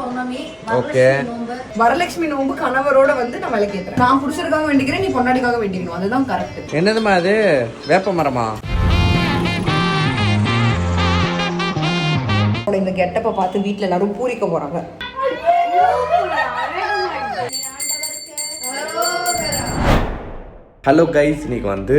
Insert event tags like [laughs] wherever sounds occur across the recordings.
பௌர்ணமி Okay. Varalakshmi நோம்பு. கணவரோட வந்து நான் விளக்கேத்துறேன். நான் புருஷருக்காக வேண்டிக்கிறேன் நீ பொண்டாடிக்காக வேண்டிக்கணும் அதுதான் கரெக்ட் என்னதுமா அது? வேப்ப மரமா? இந்த கெட்டப்ப பார்த்து வீட்ல எல்லாரும் பூரிக்க போறாங்க. ஹலோ கைஸ் இன்னைக்கு வந்து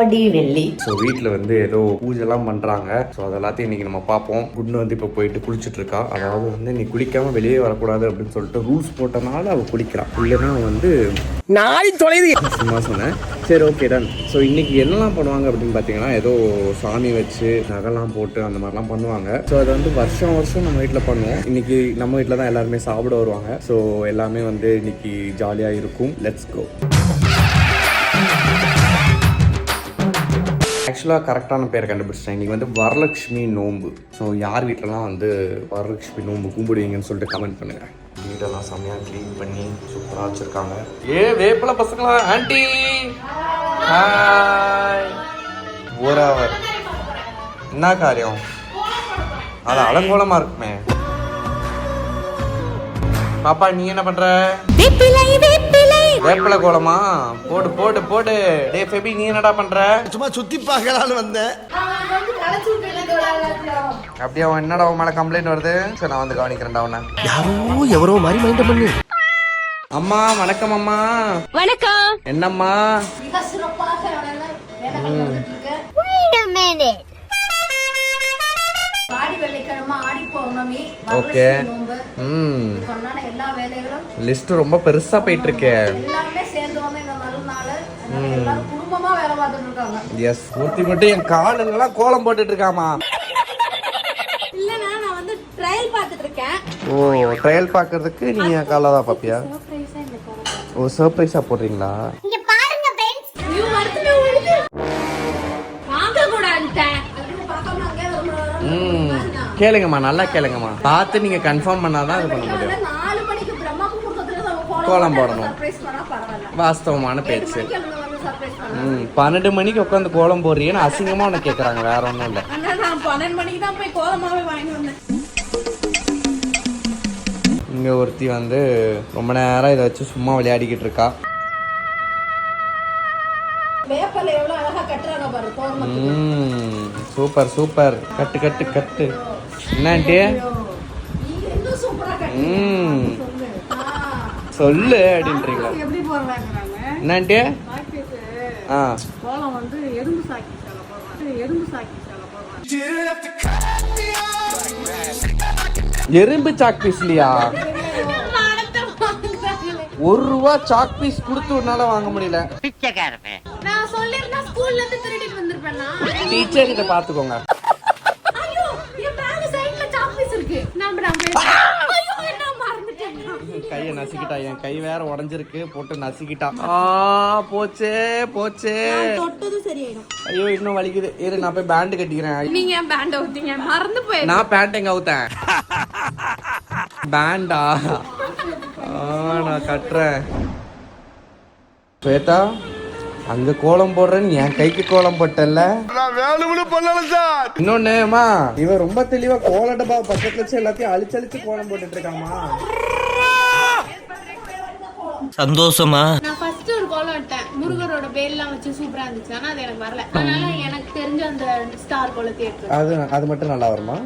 ஆடி வெள்ளி. ஸோ வீட்டில் வந்து ஏதோ பூஜைலாம் பண்ணுறாங்க ஸோ அது எல்லாத்தையும் இன்னைக்கு நம்ம பார்ப்போம். குண்டு வந்து இப்போ போயிட்டு குளிச்சுட்டு இருக்கா அதாவது வந்து நீ குளிக்காம வெளியே வரக்கூடாது அப்படின்னு சொல்லிட்டு ரூல்ஸ் போட்டனால அவள் குளிக்கிறான் இல்லைன்னா வந்து நாய் தொலைது. சும்மா சொன்னேன் சரி ஓகே டன் ஸோ இன்னைக்கு என்னெல்லாம் பண்ணுவாங்க அப்படின்னு பார்த்தீங்கன்னா ஏதோ சாமி வச்சு நகைலாம் போட்டு அந்த மாதிரிலாம் பண்ணுவாங்க. ஸோ அது வந்து வருஷம் வருஷம் நம்ம வீட்டில் பண்ணுவோம். இன்னைக்கு நம்ம வீட்டில் தான் எல்லாருமே சாப்பிட வருவாங்க. ஸோ எல்லாமே வந்து இன்னைக்கு ஜாலியாக இருக்கும். லெட்ஸ் கோ ஆக்சுவலாக கரெக்டான பேர் கண்டுபிடிச்சிட்டேன். இன்னைக்கு வந்து வரலட்சுமி நோன்பு. ஸோ யார் வீட்டிலலாம் வந்து வரலட்சுமி நோன்பு கும்பிடுவீங்கன்னு சொல்லிட்டு கமெண்ட் பண்ணுங்க. வீடெல்லாம் செம்மையாக க்ளீன் பண்ணி சூப்பராக வச்சுருக்காங்க. ஏ வேப்பில பசங்களா? ஆண்டி! ஹாய் ஒரு அவர் என்ன காரியம்? அது அலங்கோலமாக இருக்குமே. பாப்பா நீ என்ன பண்ற? வேப்பில கோலமா? போடு போடு போடு. டே ஃபெபி நீ என்னடா பண்ற? சும்மா சுத்தி பார்க்கலான்னு வந்தேன். அப்படியே அவன் என்னடா உன் மேல கம்ப்ளைண்ட் வருது? சரி நான் வந்து கவனிக்கிறேன்டா அவனை. யாரோ எவரோ மாதிரி மைண்ட் பண்ணு. அம்மா வணக்கம் அம்மா. வணக்கம். என்னம்மா? ஓகே. ம். லிஸ்ட் ரொம்ப பெருசா போயிட்டு இருக்கே எஸ் மூர்த்தி மட்டும் என் காலுங்கெல்லாம் கோலம் போட்டுட்டு இருக்காமா இல்லனா நான் வந்து ட்ரையல் பார்த்துட்டு இருக்கேன். ஓ ட்ரையல் பார்க்கறதுக்கு நீங்க காலை தான் பாப்பியா? ஓ சர்ப்ரைஸா போடுறீங்களா? ம். கேளுங்கம்மா நல்லா கேளுங்கம்மா. பார்த்து நீங்க கன்ஃபார்ம் பண்ணாதான் இது பண்ண முடியும். கோலம் போடணும். வாஸ்தவமான பேச்சு. ம் பன்னெண்டு மணிக்கு உட்காந்து கோலம் போடுறீங்கன்னு அசிங்கமா உனக்கு கேட்குறாங்க வேற ஒன்றும் இல்லை. பன்னெண்டு மணிக்கு தான் போய் கோலமாவே வாங்கி வந்தேன். இங்கே ஒருத்தி வந்து ரொம்ப நேரம் இதை வச்சு சும்மா விளையாடிக்கிட்டு இருக்கா. Super super. கட்டு கட்டு கட்டு. என்ன ஆண்டி நீங்க இன்னும் சூப்பரா கட்டு ம். சொல்லு அப்படின்றீங்களா? எப்படி போடுறாங்கிறாங்க? என்ன ஆண்டி ஆ. கோலம் வந்து எறும்பு சாக்கி சேலை போடுறாங்க. எறும்பு சாக்கி சேலை போடுறாங்க. எறும்பு சாக் பீஸ்லையா ஒரு ரூபா சாக் பீஸ் கொடுத்து உன்னால வாங்க முடியல. நான் சொல்லிருந்தா ஸ்கூல்ல இருந்து திருடிட்டு வந்திருப்பேனா டீச்சர் கிட்ட பாத்துக்கோங்க ஐயோ என் பேக் சைடுல சாக்பீஸ் இருக்கு நான் நான் போய் ஐயோ என்ன கையை நசுக்கிட்டா. என் கை வேற உடஞ்சிருக்கு. போட்டு நசுக்கிட்டா. ஆ போச்சே போச்சே. ஐயோ இன்னும் வலிக்குது. இரு நான் போய் பேண்ட் கட்டிக்கிறேன். நீங்க ஏன் பேண்ட் அவுத்தீங்க மறந்து போய் நான் பேண்ட் எங்க அவுத்தேன் பேண்டா ஆ நான் கட்டுறேன். ஸ்வேதா அங்க கோலம் போடுறேன்னு என் கைக்கு கோலம் போட்டல நான் வேணும்னு பண்ணல சார். இன்னொன்னுமா இவன் ரொம்ப தெளிவா கோல டப்பா பக்கத்துல வச்சு எல்லாத்தையும் அழிச்சு அழிச்சு கோலம் போட்டுட்டு இருக்காமா சந்தோஷமா? நான் ஃபர்ஸ்ட் ஒரு கோலம் விட்டேன் முருகரோட பேர்லாம் வச்சு சூப்பரா இருந்துச்சு. ஆனா அது எனக்கு வரல. அதனால எனக்கு தெரிஞ்ச அந்த ஸ்டார் கோலத்தை எடுத்து அது அது மட்டும் நல்லா வருமா?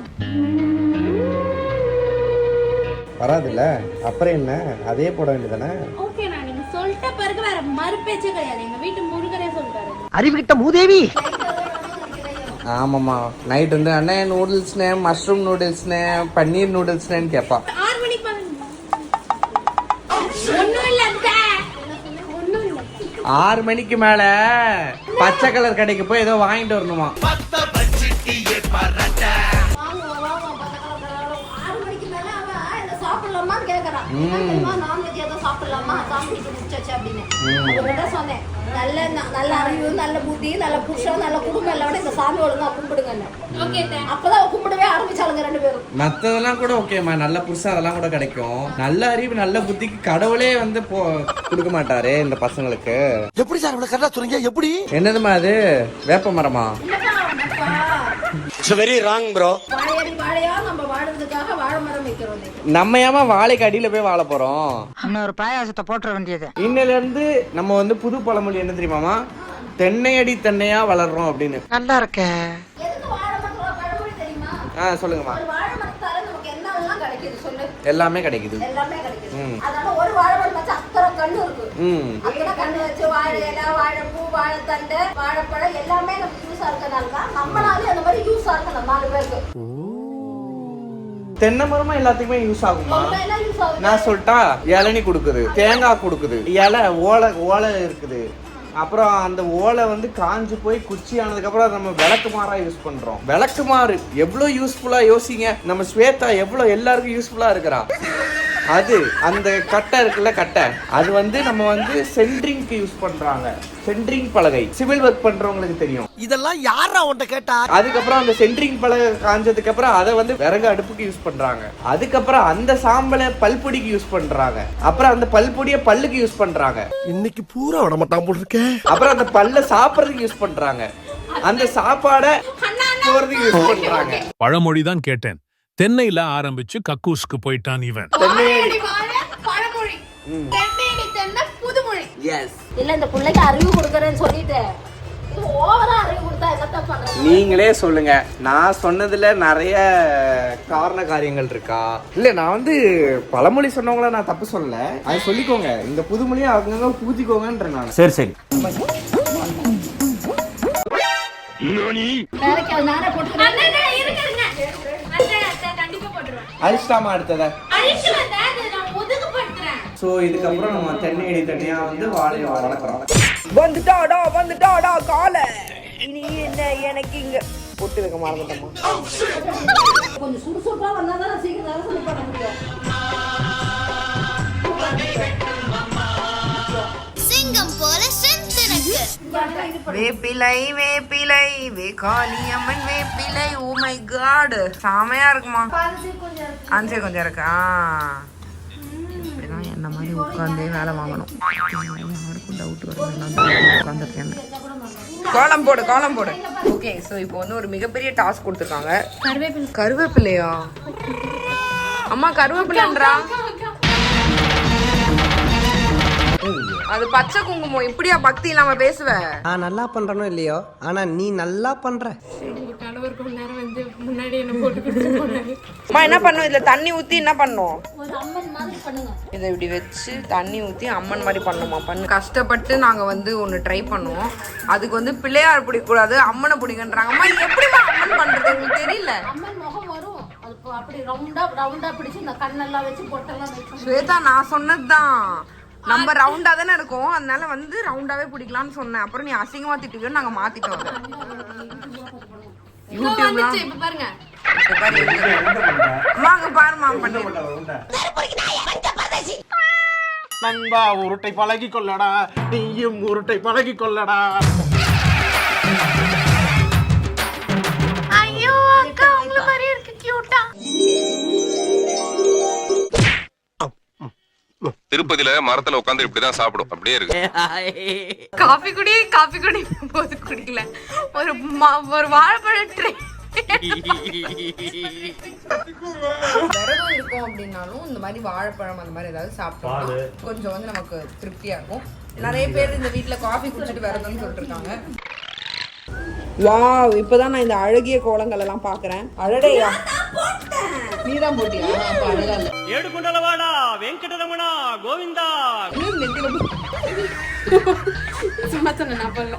வராதுல்ல? அப்புறம் என்ன? அதே போட வேண்டியதானே ஓகே நான் நீங்க சொல்லிட்ட பிறகு வேற மறுபேச்சே கிடையாது. எங்க வீட்டு முருகரே சொல்லிட்டாரு அறிவுகிட்ட மூதேவி! ஆமாம்மா. நைட் வந்து அண்ணே நூடுல்ஸ்னே மஷ்ரூம் நூடுல்ஸ்னே பன்னீர் நூடுல்ஸ்னேன்னு கேட்பா ஆறு மணிக்கு மேல பச்சை கலர் கடைக்கு போய் ஏதோ வாங்கிட்டு வரணுமா? நல்ல நல்ல அறிவு நல்ல புத்தி நல்ல புருஷன் நல்ல குடும்பம் எல்லாம் இந்த சாமி ஒழுங்கா அத்தை. அப்பதான் அவ ரெண்டு பேரும். மத்ததெல்லாம் கூட ஓகேம்மா நல்ல புருஷன் அதெல்லாம் கூட கிடைக்கும். நல்ல அறிவு நல்ல புத்திக்கு கடவுளே வந்து போ கொடுக்க மாட்டாரே இந்த பசங்களுக்கு. எப்படி சார் இவ்வளவு கரெக்டா சொல்றீங்க? எப்படி? என்னதுமா அது? வேப்ப மரமா. வெரி ராங் ப்ரோ வாழையடி வாழையா? நம்ம வாழ்றதுக்காக வாழை மரம் வைக்கிறோம் இன்னைக்கு. நம்ம ஏமா வாழைக்கு அடியில போய் வாழ போறோம்? இன்னொரு பாயாசத்தை போட்டுற வேண்டியது. இன்னையில இருந்து நம்ம வந்து புது பழமொழி என்ன தெரியுமாமா தென்னையடி தென்னையா வளர்றோம் அப்படின்னு. நல்லா இருக்க. எதுக்கு வாழை ஆ சொல்லுங்கம்மா. ஒரு வாழை மரத்தால நமக்கு என்னெல்லாம் கிடைக்குது சொல்லு. எல்லாமே கிடைக்குது. ம். அதனால ஒரு வாழை மரம் வச்சு அத்தனை கண்ணு இருக்கு. ம். கண்ணு வச்சு வாழை இலை வாழைப்பூ வாழைத்தண்டு வாழைப்பழம் எல்லாமே நமக்கு யூஸா இருக்கனால தான் நம்மளாலே அந்த மாதிரி யூஸா இருக்கு நம்ம நாலு பேருக்கு. தென்னை மரமா எல்லாத்துக்குமே யூஸ் ஆகுமா? எல்லாம் யூஸ் ஆகுது. நான் சொல்லிட்டா இளநி கொடுக்குது தேங்காய் கொடுக்குது. இலை ஓலை ஓலை இருக்குது. அப்புறம் அந்த ஓலை வந்து காஞ்சு போய் குச்சி ஆனதுக்கப்புறம் நம்ம விளக்கு மாறாக யூஸ் பண்ணுறோம் விளக்கு மாறு. எவ்வளோ யூஸ்ஃபுல்லாக யோசிங்க. நம்ம ஸ்வேதா எவ்வளோ எல்லாருக்கும் யூஸ்ஃபுல்லாக இருக்கிறா. அது அந்த கட்டை இருக்குல்ல கட்டை அது வந்து நம்ம வந்து சென்ட்ரிங்க்கு யூஸ் பண்றாங்க. சென்ட்ரிங் பலகை. சிவில் ஒர்க் பண்றவங்களுக்கு தெரியும். இதெல்லாம் யாரா உன்ட்ட கேட்டா? அதுக்கப்புறம் அந்த சென்ட்ரிங் பலகை காஞ்சதுக்கு அப்புறம் அதை வந்து விறகு அடுப்புக்கு யூஸ் பண்றாங்க. அதுக்கப்புறம் அந்த சாம்பலை பல்பொடிக்கு யூஸ் பண்றாங்க. அப்புறம் அந்த பல்பொடியை பல்லுக்கு யூஸ் பண்றாங்க. இன்னைக்கு பூரா விட மாட்டான் போல் இருக்கே அப்புறம் அந்த பல்ல சாப்பிட்றதுக்கு யூஸ் பண்றாங்க. அந்த சாப்பாடை போறதுக்கு யூஸ் பண்றாங்க. பழமொழி தான் கேட்டேன். தென்னையில ஆரம்பிச்சு கக்கூஸ்க்கு போயிட்டான் இவன். இல்ல இந்த பிள்ளைக்கு அறிவு கொடுக்கறேன்னு சொல்லிட்டு. நீங்களே சொல்லுங்க. நான் சொன்னதுல நிறைய காரண காரியங்கள் இருக்கா? இல்ல நான் வந்து பழமொழி சொன்னவங்கள நான் தப்பு சொல்லல. அது சொல்லிக்கோங்க. இந்த புதுமொழியை அங்கங்க பூஜிக்கோங்கன்ற நான். சரி சரி. வேலைக்கு அழிச்சிட்டாமா அடுத்தத. ஸோ இதுக்கப்புறம் நம்ம தென்னை அடி தனியா வந்து வாழை வளர்க்குறோம் வந்துட்டாடா வந்துட்டாடா கால இனி என்ன எனக்கு இங்க பொட்டு வைக்க மறந்துட்டோமா கொஞ்சம் சுறுசுறுப்பா வந்தா தான் சீக்கிரம் பண்ண முடியும் சிங்கம் போல. வேப்பிலை வேப்பிலை. வேகாலி அம்மன் வேப்பிலை. ஓ மை காட் செமையா இருக்குமா? அஞ்சே கொஞ்சம் இருக்கா? இப்படிதான் என்ன மாதிரி உட்காந்தே வேலை வாங்கணும். யாருக்கும் டவுட் வரணும் உட்காந்துருக்கேன் கோலம் போடு கோலம் போடு. ஓகே ஸோ இப்போ வந்து ஒரு மிகப்பெரிய டாஸ்க் கொடுத்துருக்காங்க. கருவேப்பிலையா? அம்மா கருவேப்பிலைன்றா? அது பச்சை குங்குமம். இப்படியா பக்தி இல்லாம பேசுவ? நான் நல்லா பண்றனோ இல்லையோ? ஆனா நீ நல்லா பண்ற. அம்மா என்ன பண்ணும்? இதுல தண்ணி ஊத்தி என்ன பண்ணும்? ஒரு அம்மன் மாதிரி பண்ணுங்க இதை இப்படி வச்சு தண்ணி ஊற்றி அம்மன் மாதிரி பண்ணுமா? பண்ணு. கஷ்டப்பட்டு நாங்கள் வந்து ஒன்று ட்ரை பண்ணுவோம் அதுக்கு வந்து பிள்ளையார் பிடிக்கக்கூடாது அம்மனை பிடிக்கன்றாங்க. அம்மா இது எப்படிமா அம்மன் பண்ணுறது உங்களுக்கு தெரியல? அம்மன் முகம் வரும். அது இப்போ அப்படி ரவுண்டா ரவுண்டா பிடிச்சு இந்த கண்ணெல்லாம் வச்சு பொட்டெல்லாம் வச்சு ஸ்வேதா நான் சொன்னது தான் நம்ம ரவுண்டா தானே இருக்கோம் அதனால வந்து ரவுண்டாவே பிடிக்கலாம்னு சொன்னேன். அப்புறம் நீ அசிங்கமா திட்டுவியோ நாங்க மாத்திட்டோம் வந்துச்சு, இப்ப பாருங்க. அங்க பாருமா பண்ணி. நண்பா உருட்டை பழகி கொள்ளடா. நீயும் உருட்டை பழகி கொள்ளடா. ஐயோ அக்கா உங்களை மாதிரி இருக்கு கியூட்டா திருப்பதியில மரத்துல உட்காந்து இப்படிதான் சாப்பிடும். அப்படியே இருக்கு. [laughs] காஃபி குடி காஃபி குடி. போது குடிக்கல. ஒரு ஒரு வாழைப்பழ ட்ரை விரதம் இருக்கும் அப்படின்னாலும் இந்த மாதிரி வாழைப்பழம் அந்த மாதிரி ஏதாவது சாப்பிட்டோம்னா கொஞ்சம் வந்து நமக்கு திருப்தியா இருக்கும். நிறைய பேர் இந்த வீட்ல காஃபி குடிச்சிட்டு விரதம்னு சொல்லிட்டு இருக்காங்க வா இப்பதான் நான் இந்த அழகிய கோலங்கள் எல்லாம் பாக்குறேன் அழடையா நீ தான் போட்டியா? அப்ப அழகா கோவிந்தா. பண்ணல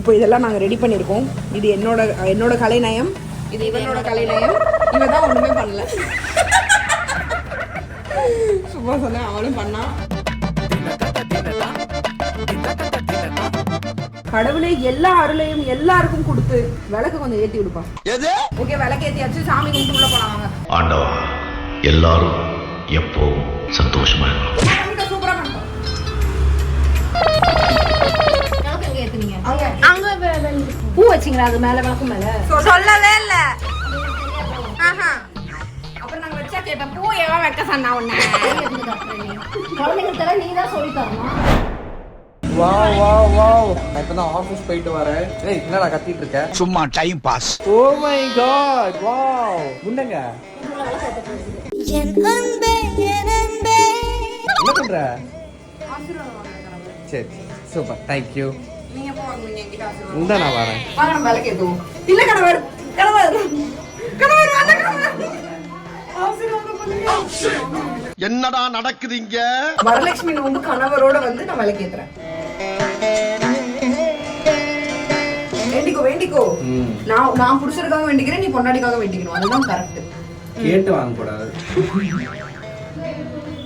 இப்போ இதெல்லாம் நாங்கள் ரெடி பண்ணியிருக்கோம் இது என்னோட என்னோட கலைநயம். இது இவனோட கலைநயம். இவன் தான் ஒன்றுமே பண்ணல. சும்மா சொன்னேன் அவளும் பண்ணான் கடவுளே எல்லா அருளையும் எல்லாருக்கும் கொடுத்து விளக்கு கொஞ்சம் ஏத்தி விடுப்பா. எது? ஓகே விளக்கு ஏத்தியாச்சு சாமி கும்பிட்டு உள்ள போலாம் வாங்க. ஆண்டவா எல்லாரும் எப்பவும் சந்தோஷமா சூப்பரா பூ வச்சீங்களா? அது மேல விளக்கு மேல? சொல்லவே இல்ல. ஆஹா. அப்புறம் நாங்க வச்சா கேட்டேன் பூ எவன் வைக்க சொன்னா உன்ன. குழந்தைங்களுக்கு நீ தான் சொல்லி தரணும். வா வா வா நான் இப்போ தான் ஆஃபீஸ் போயிட்டு வரேன். ஏய் என்னடா கத்திட்டு இருக்க? சும்மா time pass oh my god wow. இருக்குது. என்ன பண்ற? சரி சூப்பர் நீங்க என்கிட்ட ஆசீர்வாதம் இந்த நான் வரேன். வாங்க நம்ம விளக்கு ஏத்துவோம். இல்ல கணவர் கணவர். கணவர் வாங்க கணவர். ஆசீர்வாதம் பண்ணுங்க. என்னடா நடக்குது இங்க? வரலட்சுமி நோம்பு கணவரோட வந்து நான் விளக்கு ஏத்துறேன். வேண்டிக்கோ வேண்டிக்கோ. நான் நான் புருஷருக்காக வேண்டிக்கிறேன் நீ பொண்டாட்டிக்காக வேண்டிக்கணும். அதுதான் கரெக்ட் கேட்டு வாங்கக்கூடாது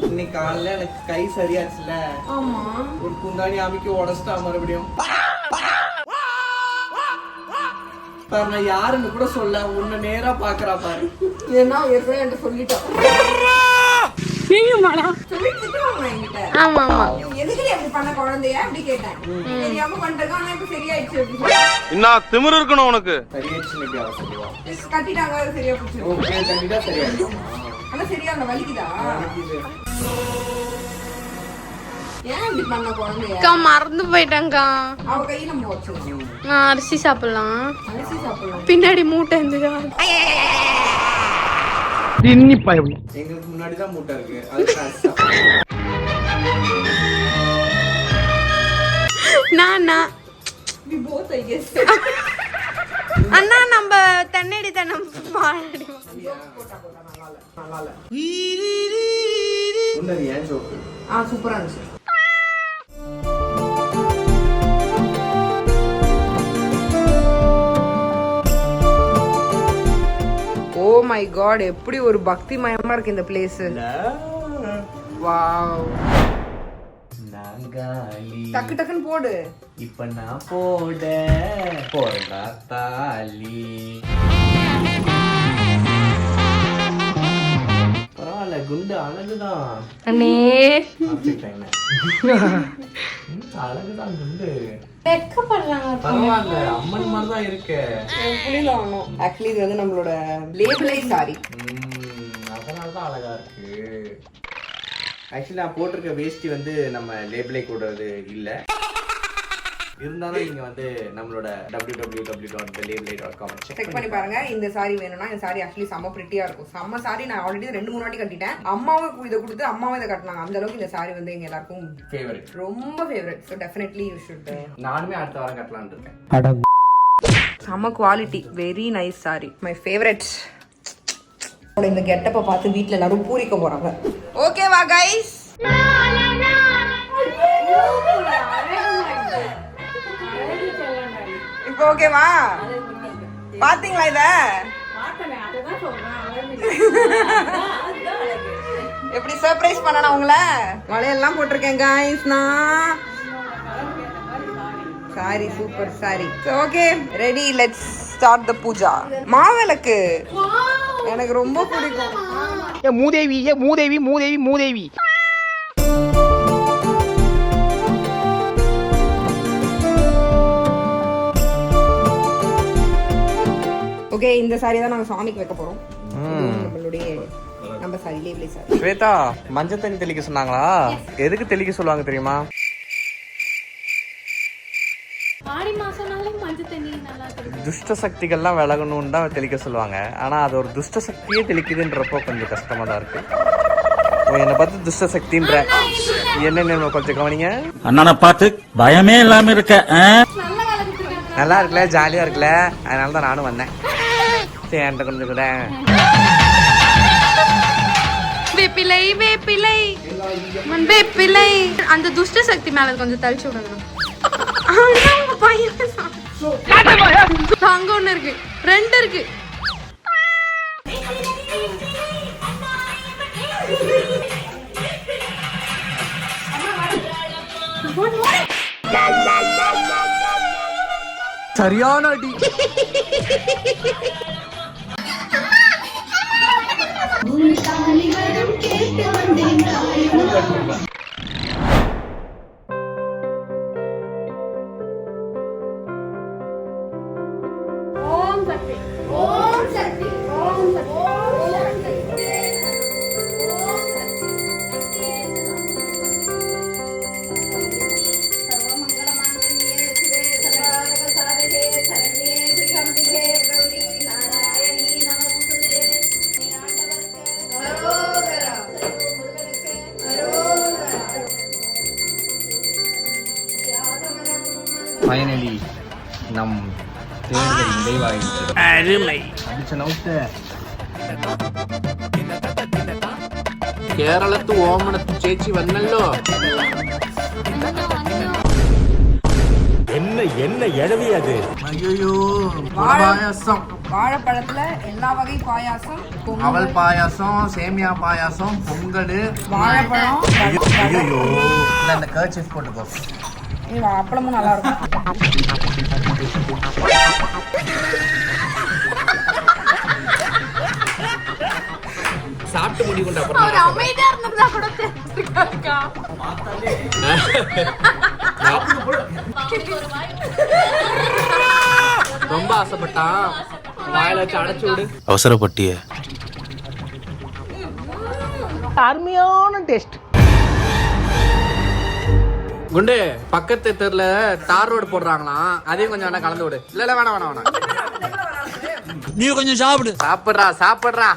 இன்னைக்கு காலைல எனக்கு கை சரியாச்சுல. ஆமா. ஒரு குந்தாணி அமைக்க உடச்சிட்டா மறுபடியும். பாரு நான் யாருன்னு கூட சொல்ல உன்னை நேரா பாக்குறா பாரு. ஏன்னா ஏற்கனவே என்கிட்ட சொல்லிட்டான் ஆமா ஆமா எதுக்கு நீ அப்படி பண்ண குழந்தைய அப்படி கேட்டேன் தெரியாம பண்ணிருக்கான் ஆனா இப்ப சரியாயிடுச்சு அப்படின்னு என்ன திமிரு இருக்கணும் உனக்கு. சரியாச்சுன்னு எப்படி அவ சொல்லுவா சொல்லி கட்டிட்டாங்க அது சரியா போச்சு ஓகே கண்டிப்பா சரியாயிடும். ஆனா சரியா அந்த வலிக்குதா ஏன் இப்படி பண்ண குழந்தைய அக்கா மறந்து போயிட்டேங்க்கா அவ கையில நம்ம வச்சு நான் அரிசி சாப்பிடலாம். அரிசி சாப்பிடலாம் பின்னாடி மூட்டை இருந்துக்கா எங்களுக்கு முன்னாடி தான் மூட்டை இருக்கு. நான் நான்? We both i guess. அண்ணா நம்ம ஜோக்கு ஆ சூப்பரா இருந்துச்சு. மை காட் எப்படி ஒரு பக்தி மயமா இருக்கு இந்த பிளேஸ் வாவ் டக்கு டக்குன்னு போடு. இப்ப நான் போட போறா தாலி. பரவாயில்ல குண்டு அழகுதான். அண்ணே. [laughs] அழகுதான் வெக்கப்படுறாங்க பரவாயில்ல அம்மன் மாதிரி தான் இருக்கு. புளியில வாங்கணும் ஆக்சுவலி இது வந்து நம்மளோட லேபிளை சாரி அதனால தான் அழகா இருக்கு. ஆக்சுவலி நான் போட்டிருக்க வேஷ்டி வந்து நம்ம லேபிளே கூடது இல்லை. இருந்தாலும் நீங்க வந்து நம்மளோட டபிள்யூ டபிள்யூ டபிள்யூ டாட் லேபிளை டாட் காம் செக் பண்ணி பாருங்க. இந்த சாரி வேணும்னா இந்த சாரி ஆக்சுவலி செம்ம பிரிட்டியா இருக்கும். செம்ம சாரி நான் ஆல்ரெடி ரெண்டு மூணு வாட்டி கட்டிட்டேன். அம்மாவும் இதை கொடுத்து அம்மாவும் இதை கட்டினாங்க. அந்த அளவுக்கு இந்த சாரி வந்து எங்க எல்லாருக்கும் ஃபேவரட் ரொம்ப favourite so definitely you should நானுமே அடுத்த வாரம் கட்டலாம்னு இருக்கேன். செம்ம quality very nice sari my favourite இந்த கெட்டப்பை பார்த்து வீட்ல எல்லாரும் பூரிக்க போறாங்க. ஓகேவா கைஸ் இப்போ ஓகேவா பாத்தீங்களா இத? எப்படி சர்ப்ரைஸ் பண்ணணும் உங்கள? வளையல்லாம் போட்டிருக்கேன் காய்ஸ் நான். Sari super sari okay ready let's start the puja Maavilakku. எனக்கு ரொம்ப பிடிக்கும். மூதேவி ஏ மூதேவி மூதேவி மூதேவி. ஓகே இந்த சாரி தான் நாங்க சாமிக்கு வைக்க போறோம். இது நம்மளுடைய நம்ம சாரி லேபிளே சாரி ஸ்வேதா மஞ்சள் தண்ணி தெளிக்க சொன்னாங்களா? எதுக்கு தெளிக்க சொல்லுவாங்க தெரியுமா? ஆடி மாசம்னாலே மஞ்சள் தண்ணி நல்லா தெரியும் துஷ்ட சக்திகள்லாம் விலகணும்னு தான் தெளிக்க சொல்லுவாங்க. ஆனா அது ஒரு துஷ்ட சக்தியே தெளிக்குதுன்றப்போ கொஞ்சம் கஷ்டமா தான் இருக்கு. ஓ, என்னை பார்த்து துஷ்ட சக்தின்ற என்னென்ன கொஞ்சம் கவனிங்க? அண்ணனை பார்த்து பயமே இல்லாம இருக்க நல்லா இருக்குல்ல ஜாலியா இருக்குல்ல அதனால தான் நானும் வந்தேன். என்கிட்ட கொஞ்சம் கூட. வேப்பிலை வேப்பிலை. மண் வேப்பிலை. அந்த துஷ்ட சக்தி மேல கொஞ்சம் உங்க பையன் அங்க ஒண்ணு இருக்கு. ரெண்டு இருக்கு. சரியான அடி. ஓம் சக்தி ஓம் அடிச்ச நவுத்து കേരളത്ത് ഓമനത്ത് ചേച്ചി വന്നല്ലോ என்ன என்ன எழவி அது അയ്യോ வாழை- പായസം வாழைப்பழத்துல எல்லா வகை பாயாசம் பொங்கல், അവൽ പായസം സേമിയ പായസം പൊങ്കല് வாழைப்பழம் അയ്യോ இந்த கர்ச்சிஃப் போட்டுக்கோ இது அப்பளமும் நல்லா இருக்கும் சாப்பிட்டு முடிவுண்டா அப்புறம் அவர் அமைதியா இருந்திருந்தா கூட தெரிஞ்சிருக்காருக்கா? ரொம்ப ஆசைப்பட்டான். வாயில வச்சு அடைச்சு விடு. அவசரப்பட்டிய. அருமையான டேஸ்ட். குண்டு பக்கத்து தெருல தார் ரோடு போடுறாங்களாம். அதையும் கொஞ்சம் வேணா கலந்து விடு. இல்ல இல்ல வேணாம் வேணாம் வேணாம். நீ கொஞ்சம் சாப்பிடு. சாப்பிடுறா சாப்பிடுறா.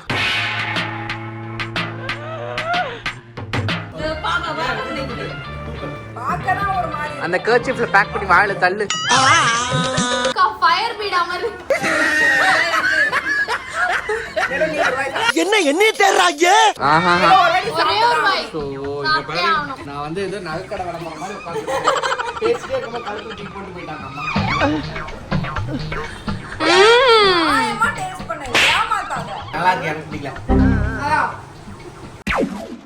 அந்த கர்ச்சிஃப்ல பேக் பண்ணி வாயில தள்ளு. ஃபயர் பீட் அமர் என்ன என்ன. நான் வந்து ஏதோ நகைக்கடை விளம்பரம் மாதிரி உட்காந்து பேசிட்டே இருக்கும்போது கழுத்து தூக்கி போட்டு போயிட்டாங்க அம்மா. நியாயமா டேஸ்ட் பண்ண ஏமாத்தாத. நல்லா இருக்கு எனக்கு பிடிக்கல.